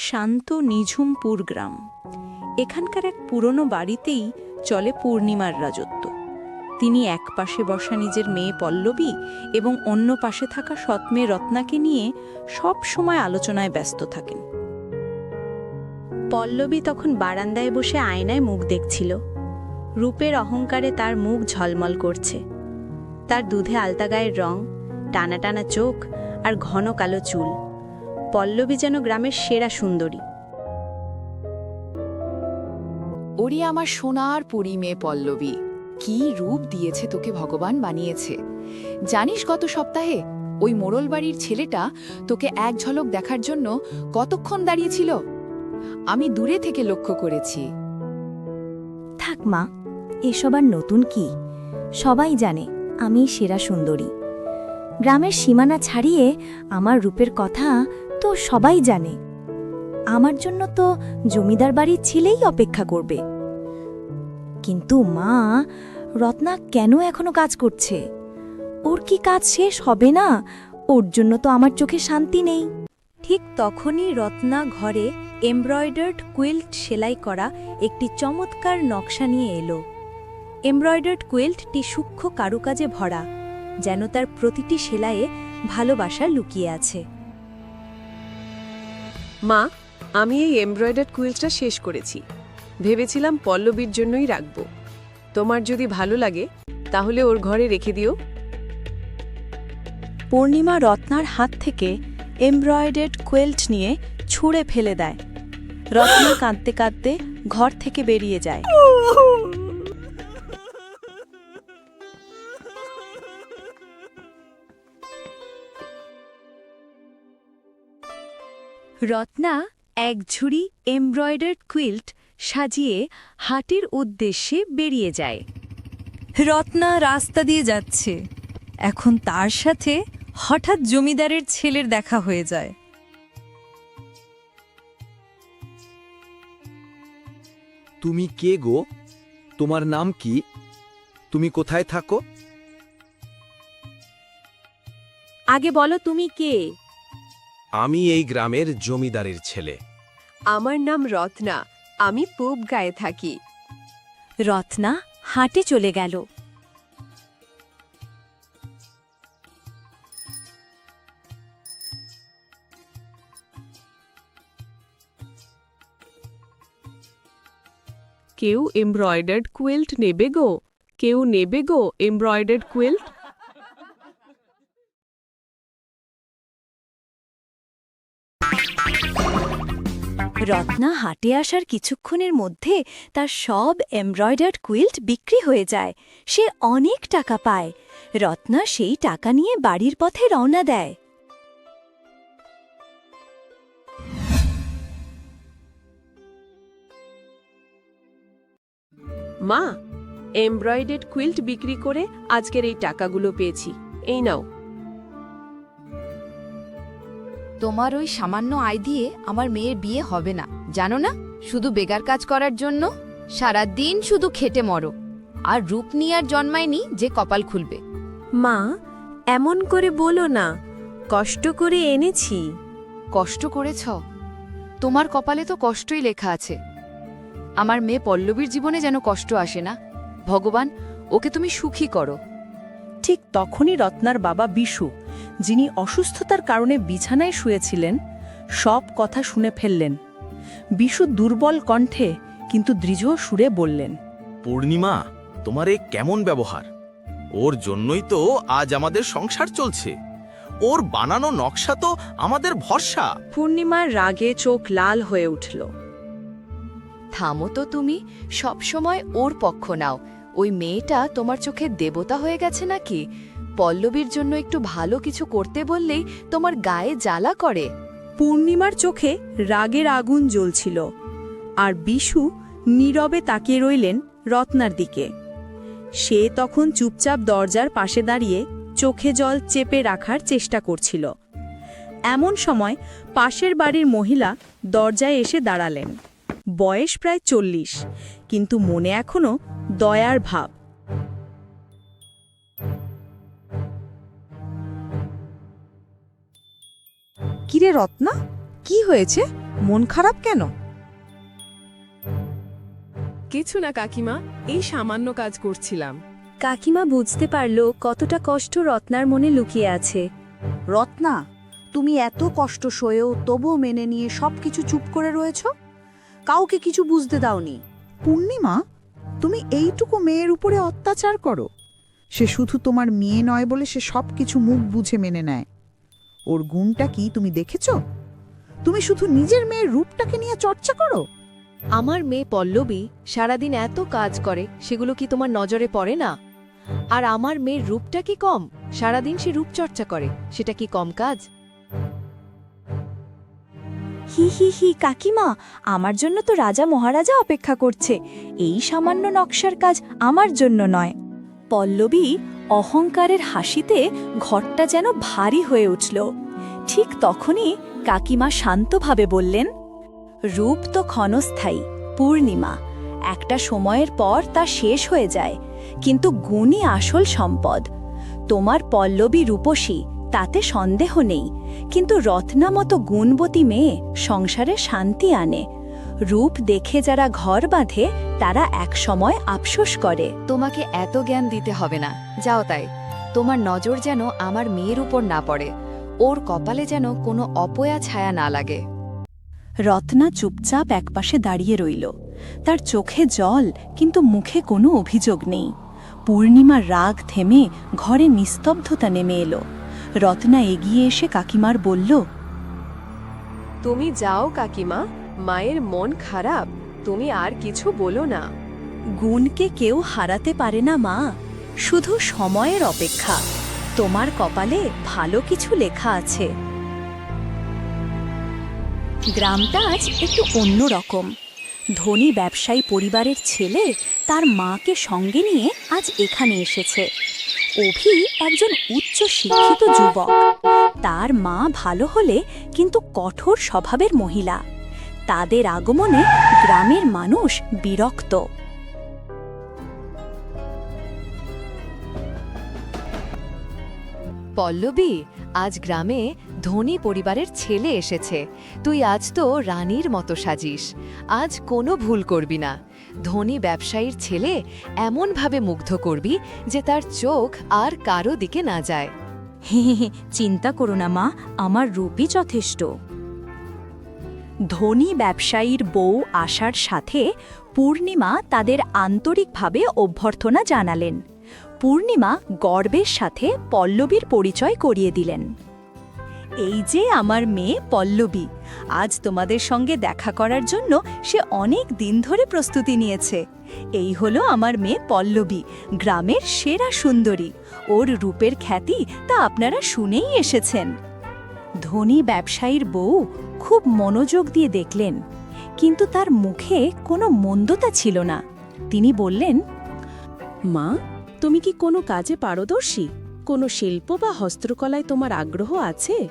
শান্ত নিঝুমপুর গ্রাম। এখানকার এক পুরনো বাড়িতেই চলে পূর্ণিমার রাজত্ব। তিনি এক পাশে বসা নিজের মেয়ে পল্লবী এবং অন্য পাশে থাকা সৎ মেয়ে রত্নাকে নিয়ে সব সময় আলোচনায় ব্যস্ত থাকেন। পল্লবী তখন বারান্দায় বসে আয়নায় মুখ দেখছিল। রূপের অহংকারে তার মুখ ঝলমল করছে। তার দুধে আলতা গায়ের রং, টানা টানা চোখ আর ঘন কালো চুল। পল্লবী যেন গ্রামের সেরা সুন্দরী। ওরি আমার সোনার পরি মেয়ে পল্লবী কি রূপ দিয়েছে তোকে ভগবান বানিয়েছে। জানিস গত সপ্তাহে ওই মোড়ল বাড়ির ছেলেটা তোকে এক ঝলক দেখার জন্য কতক্ষণ দাঁড়িয়েছিল? আমি দূরে থেকে লক্ষ্য করেছি। থাক মা এসব আর নতুন কি? সবাই জানে আমি সেরা সুন্দরী। গ্রামের সীমানা ছাড়িয়ে আমার রূপের কথা তো সবাই জানে। আমার জন্য তো জমিদার বাড়ি ছেলেই অপেক্ষা করবে। কিন্তু মা, রত্না কেন এখনও কাজ করছে? ওর কি কাজ শেষ হবে না? ওর জন্য তো আমার চোখে শান্তি নেই। ঠিক তখনই রত্না ঘরে এমব্রয়ডার্ড কুইল্ট সেলাই করা একটি চমৎকার নকশা নিয়ে এলো। এমব্রয়ডার্ড কুইল্টটি সূক্ষ্ম কারুকাজে ভরা, যেন তার প্রতিটি সেলাইয়ে ভালোবাসা লুকিয়ে আছে। মা আমি এই এমব্রয়ডার্ড কুইলসটা শেষ করেছি। ভেবেছিলাম পল্লবীর জন্যই রাখব। তোমার যদি ভালো লাগে তাহলে ওর ঘরে রেখে দিও। পূর্ণিমা রত্নার হাত থেকে এমব্রয়ডার্ড কোয়েল্ট নিয়ে ছুঁড়ে ফেলে দেয়। রত্না কাঁদতে কাঁদতে ঘর থেকে বেরিয়ে যায়। রত্না এক ঝুড়ি এমব্রয়ডার্ড কুইল্ট সাজিয়ে হাটের উদ্দেশ্যে বেরিয়ে যায়। রত্না রাস্তা দিয়ে যাচ্ছে। এখন তার সাথে হঠাৎ জমিদারের ছেলের দেখা হয়ে যায়। তুমি কে গো? তোমার নাম কি? তুমি কোথায় থাকো? আগে বলো তুমি কে? আমি এই গ্রামের জমিদারের ছেলে। আমার নাম রত্না। আমি পূব গায়ে থাকি। রত্না হাটে চলে গেল। কেউ এমব্রয়ডার্ড কুইল্ট নেবে গো? কেউ নেবে গো এমব্রয়ডার্ড কুইল্ট রত্না হাটে আসার কিছুক্ষণের মধ্যে তার সব এমব্রয়ডার্ড কুইল্ট বিক্রি হয়ে যায়। সে অনেক টাকা পায়। রত্না সেই টাকা নিয়ে বাড়ির পথে রওনা দেয়। মা, এমব্রয়ডার্ড কুইল্ট বিক্রি করে আজকের এই টাকাগুলো পেয়েছি। এই নাও। তোমার ওই সামান্য আয় দিয়ে আমার মেয়ের বিয়ে হবে না জানো না? শুধু বেগার কাজ করার জন্য। সারা দিন শুধু খেটে মরো। আর রূপ নিয়ে আর জন্মায়নি যে কপাল খুলবে। মা এমন করে বলো না কষ্ট করে এনেছি। কষ্ট করেছ? তোমার কপালে তো কষ্টই লেখা আছে। আমার মেয়ে পল্লবীর জীবনে যেন কষ্ট আসে না। ভগবান ওকে তুমি সুখী করো। ঠিক তখনই রত্নার বাবা বিশু যিনি অসুস্থতার কারণে বিছানায় শুয়েছিলেন সব কথা শুনে ফেললেন। বিশু দুর্বল কণ্ঠে কিন্তু দৃঢ় সুরে বললেন পূর্ণিমা তোমার এ কেমন ব্যবহার? ওর জন্যই তো আজ আমাদের সংসার চলছে। ওর বানানো নকশা তো আমাদের ভরসা। পূর্ণিমার রাগে চোখ লাল হয়ে উঠল। থামো তো তুমি সব সময় ওর পক্ষ নাও। ওই মেয়েটা তোমার চোখে দেবতা হয়ে গেছে নাকি? পল্লবীর জন্য একটু ভালো কিছু করতে বললেই তোমার গায়ে জ্বালা করে। পূর্ণিমার চোখে রাগের আগুন জ্বলছিল, আর বিশু নীরবে তাকিয়ে রইলেন রত্নার দিকে। সে তখন চুপচাপ দরজার পাশে দাঁড়িয়ে চোখে জল চেপে রাখার চেষ্টা করছিল। এমন সময় পাশের বাড়ির মহিলা দরজায় এসে দাঁড়ালেন। বয়স প্রায় চল্লিশ, কিন্তু মনে এখনও দয়ার ভাব। কিরে রত্না? কি হয়েছে? মন খারাপ কেন? কিছু না কাকিমা এই সামান্য কাজ করছিলাম। কাকিমা বুঝতে পারল কতটা কষ্ট রত্নার মনে লুকিয়ে আছে। রত্না তুমি এত কষ্ট সয়েও তবুও মেনে নিয়ে সবকিছু চুপ করে রয়েছ? কাউকে কিছু বুঝতে দাওনি। পূর্ণিমা তুমি এইটুকু মেয়ের উপরে অত্যাচার করো। সে শুধু তোমার মেয়ে নয় বলে সে সব কিছু মুখ বুঝে মেনে নেয়। ওর গুণটা কি তুমি দেখেছ? তুমি শুধু নিজের মেয়ের রূপটাকে নিয়ে চর্চা করো? আমার মেয়ে পল্লবী সারাদিন এত কাজ করে সেগুলো কি তোমার নজরে পড়ে না? আর আমার মেয়ের রূপটা কি কম? সারাদিন সে রূপচর্চা করে সেটা কি কম কাজ? হি হি হি কাকিমা আমার জন্য তো রাজা মহারাজা অপেক্ষা করছে। এই সামান্য নকশার কাজ আমার জন্য নয়। পল্লবী অহংকারের হাসিতে ঘরটা যেন ভারী হয়ে উঠল। ঠিক তখনই কাকিমা শান্তভাবে বললেন, রূপ তো ক্ষণস্থায়ী, পূর্ণিমা। একটা সময়ের পর তা শেষ হয়ে যায়, কিন্তু গুণই আসল সম্পদ। তোমার পল্লবী রূপসী, তাতে সন্দেহ নেই, কিন্তু রত্না মতো গুণবতী মেয়ে সংসারে শান্তি আনে। রূপ দেখে যারা ঘর বাঁধে তারা একসময় আফসোস করে। তোমাকে এত জ্ঞান দিতে হবে না। যাও তাই। তোমার নজর যেন আমার মেয়ের উপর না পড়ে। ওর কপালে যেন কোনো অপয়া ছায়া না লাগে। রত্না চুপচাপ একপাশে দাঁড়িয়ে রইল। তার চোখে জল কিন্তু মুখে কোনো অভিযোগ নেই। পূর্ণিমার রাগ থেমে ঘরে নিস্তব্ধতা নেমে এলো। রত্না এগিয়ে এসে কাকিমার বলল তুমি যাও কাকিমা মায়ের মন খারাপ। তুমি আর কিছু বলো না। গুণকে কেউ হারাতে পারে না, মা। শুধু সময়ের অপেক্ষা। তোমার কপালে ভালো কিছু লেখা আছে। গ্রামটা আজ একটু অন্য রকম। ধনী ব্যবসায়ী পরিবারের ছেলে তার মাকে সঙ্গে নিয়ে আজ এখানে এসেছে। অভি একজন উচ্চ শিক্ষিত যুবক। তার মা ভালো হলে কিন্তু কঠোর স্বভাবের মহিলা। তাদের আগমনে গ্রামের মানুষ বিরক্ত। পল্লবী আজ গ্রামে ধনী পরিবারের ছেলে এসেছে। তুই আজ তো রানীর মতো সাজিস। আজ কোনো ভুল করবি না। ধনী ব্যবসায়ীর ছেলে এমনভাবে মুগ্ধ করবি যে তার চোখ আর কারও দিকে না যায়। হে হে চিন্তা করো না মা আমার রূপই যথেষ্ট। ধনী ব্যবসায়ীর বউ আসার সাথে পূর্ণিমা তাদের আন্তরিকভাবে অভ্যর্থনা জানালেন। পূর্ণিমা গর্বের সাথে পল্লবীর পরিচয় করিয়ে দিলেন। এই যে আমার মেয়ে পল্লবী, আজ তোমাদের সঙ্গে দেখা করার জন্য সে অনেক দিন ধরে প্রস্তুতি নিয়েছে। এই হলো আমার মেয়ে পল্লবী, গ্রামের সেরা সুন্দরী। ওর রূপের খ্যাতি তা আপনারা শুনেই এসেছেন। ধনী ব্যবসায়ীর বউ খুব মনোযোগ দিয়ে দেখলেন, কিন্তু তার মুখে কোনো মন্দতা ছিল না। তিনি বললেন, মা, তুমি কি কোনো কাজে পারদর্শী? কোনো শিল্প বা হস্তকলায় তোমার আগ্রহ আছে?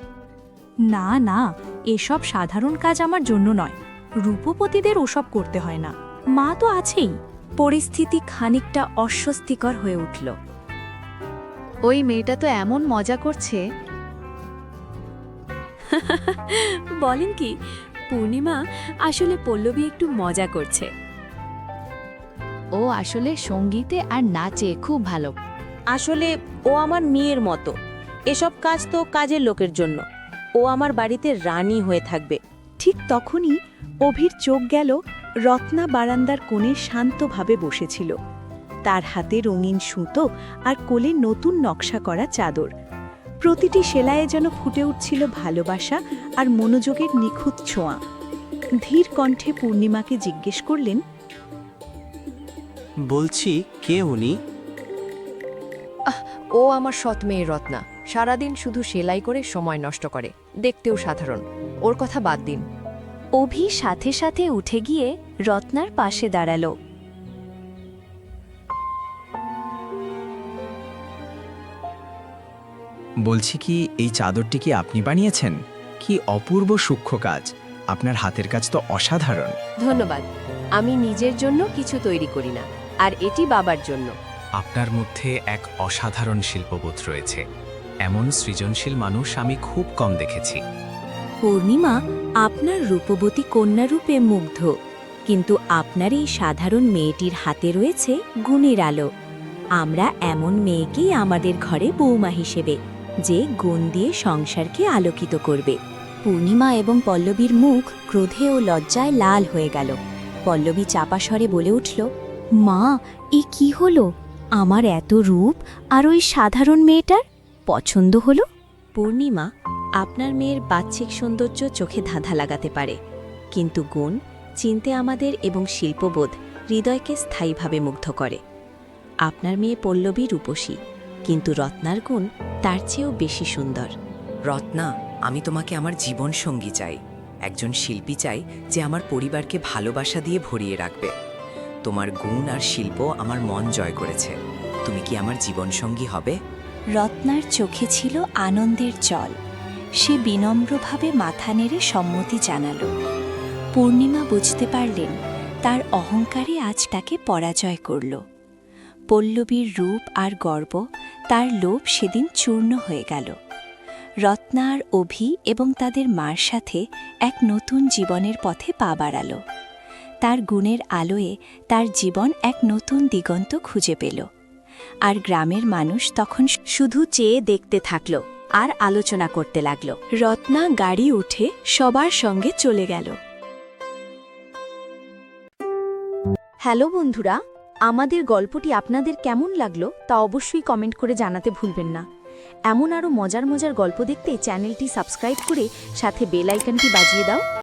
না না, এসব সাধারণ কাজ আমার জন্য নয়। রূপপতিদের ওসব করতে হয় না। মা তো আছেই। পরিস্থিতি খানিকটা অস্বস্তিকর হয়ে উঠল। ওই মেয়েটা তো এমন মজা করছে বলেন কি পূর্ণিমা আসলে পল্লবী একটু মজা করছে। ও আসলে সঙ্গীতে আর নাচে খুব ভালো। আসলে ও আমার মেয়ের মতো। এসব কাজ তো কাজের লোকের জন্য। ও আমার বাড়িতে রানী হয়ে থাকবে। ঠিক তখনই অভির চোখ গেল রত্না বারান্দার কোণে শান্তভাবে বসেছিল। তার হাতে রঙিন সুতো আর কোলে নতুন নকশা করা চাদর। প্রতিটি সেলাইয়ে যেন ফুটে উঠছিল ভালোবাসা আর মনোযোগের নিখুঁত ছোঁয়া। ধীর কণ্ঠে পূর্ণিমাকে জিজ্ঞেস করলেন বলছি কে উনি? ও আমার সৎ মেয়ে রত্না। সারাদিন শুধু সেলাই করে সময় নষ্ট করে। দেখতেও সাধারণ। ওর কথা বাদ দিন। অভি সাথে সাথে উঠে গিয়ে রত্নার পাশে দাঁড়াল। বলছি কি এই চাদরটি কি আপনি বানিয়েছেন? কি অপূর্ব সূক্ষ্ম কাজ। আপনার হাতের কাজ তো অসাধারণ। ধন্যবাদ। আমি নিজের জন্য কিছু তৈরি করি না আর এটি বাবার জন্য। আপনার মধ্যে এক অসাধারণ শিল্পবোধ রয়েছে। এমন সৃজনশীল মানুষ আমি খুব কম দেখেছি। পূর্ণিমা আপনার রূপবতী কন্যা রূপে মুগ্ধ। কিন্তু আপনার এই সাধারণ মেয়েটির হাতে রয়েছে গুণের আলো। আমরা এমন মেয়েকেই আমাদের ঘরে বৌমা হিসেবে যে গুণ দিয়ে সংসারকে আলোকিত করবে। পূর্ণিমা এবং পল্লবীর মুখ ক্রোধে ও লজ্জায় লাল হয়ে গেল। পল্লবী চাপা স্বরে বলে উঠল, মা, এ কি হলো? আমার এত রূপ আর ওই সাধারণ মেয়েটার পছন্দ হলো? পূর্ণিমা, আপনার মেয়ের বাহ্যিক সৌন্দর্য চোখে ধাঁধা লাগাতে পারে, কিন্তু গুণ চিনতে আমাদের এবং শিল্পবোধ হৃদয়কে স্থায়ীভাবে মুগ্ধ করে। আপনার মেয়ে পল্লবী রূপসী। কিন্তু রত্নার গুণ তার চেয়েও বেশি সুন্দর। রত্না আমি তোমাকে আমার জীবন সঙ্গী চাই। একজন শিল্পী চাই যে আমার পরিবারকে ভালোবাসা দিয়ে ভরিয়ে রাখবে। তোমার গুণ আর শিল্প আমার মন জয় করেছে। তুমি কি আমার জীবনসঙ্গী হবে? রত্নার চোখে ছিল আনন্দের জল। সে বিনম্রভাবে মাথা নেড়ে সম্মতি জানাল। পূর্ণিমা বুঝতে পারলেন তার অহংকারে আজ তাকে পরাজয় করল। পল্লবীর রূপ আর গর্ব তার লোভ সেদিন চূর্ণ হয়ে গেল। রত্না আর অভি এবং তাদের মার সাথে এক নতুন জীবনের পথে পা বাড়াল। তার গুণের আলোয় তার জীবন এক নতুন দিগন্ত খুঁজে পেল। আর গ্রামের মানুষ তখন শুধু চেয়ে দেখতে থাকল আর আলোচনা করতে লাগল। রত্না গাড়ি উঠে সবার সঙ্গে চলে গেল। হ্যালো বন্ধুরা আমাদের গল্পটি আপনাদের কেমন লাগল তা অবশ্যই কমেন্ট করে জানাতে ভুলবেন না। এমন আরও মজার মজার গল্প দেখতে চ্যানেলটি সাবস্ক্রাইব করে সাথে বেল আইকনটি বাজিয়ে দাও।